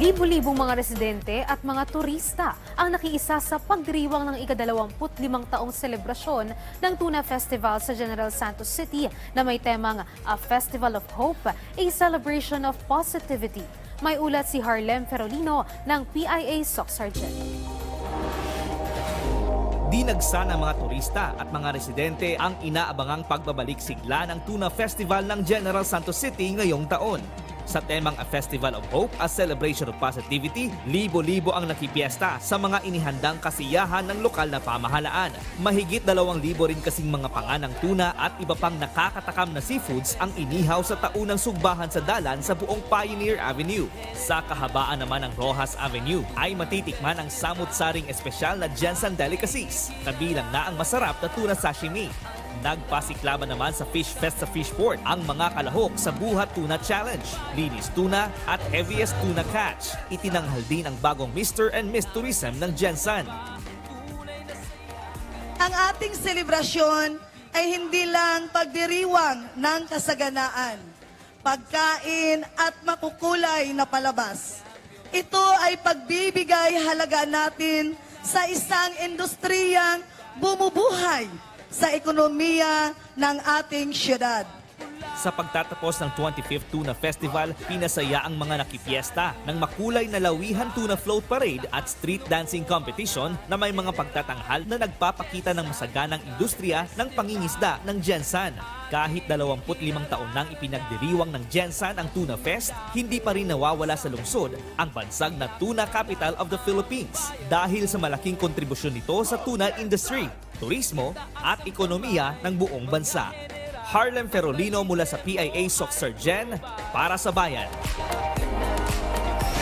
Libo-libong mga residente at mga turista ang nakiisa sa pagdiriwang ng ikadalawamput limang taong selebrasyon ng Tuna Festival sa General Santos City na may temang A Festival of Hope, a Celebration of Positivity. May ulat si Harlem Ferolino ng PIA SOC Sergeant. Dinagsa ng mga turista at mga residente ang inaabangang pagbabalik sigla ng Tuna Festival ng General Santos City ngayong taon. Sa temang A Festival of Hope, a celebration of positivity, libo-libo ang nakipiesta sa mga inihandang kasiyahan ng lokal na pamahalaan. Mahigit dalawang libo rin kasing mga panganang tuna at iba pang nakakatakam na seafoods ang inihaw sa taunang sugbahan sa dalan sa buong Pioneer Avenue. Sa kahabaan naman ng Rojas Avenue ay matitikman ang samut-saring espesyal na Jensen delicacies, kabilang na ang masarap na tuna sashimi. Nagpasiklaban naman sa Fish Fest sa Fishport ang mga kalahok sa Buhat Tuna Challenge, Linis Tuna at Heaviest Tuna Catch. Itinanghal din ang bagong Mr. and Miss Tourism ng Jensen. Ang ating selebrasyon ay hindi lang pagdiriwang ng kasaganaan, pagkain at makukulay na palabas. Ito ay pagbibigay halaga natin sa isang industriyang bumubuhay sa ekonomiya ng ating syudad. Sa pagtatapos ng 25th Tuna Festival, pinasaya ang mga nakipiesta ng makulay na lawihan tuna float parade at street dancing competition na may mga pagtatanghal na nagpapakita ng masaganang industriya ng pangingisda ng Jensan. Kahit 25 taon nang ipinagdiriwang ng Jensan ang Tuna Fest, hindi pa rin nawawala sa lungsod ang bansag na tuna capital of the Philippines dahil sa malaking kontribusyon nito sa tuna industry, turismo at ekonomiya ng buong bansa. Harlem Ferolino mula sa PIA SOC Gen para sa Bayan.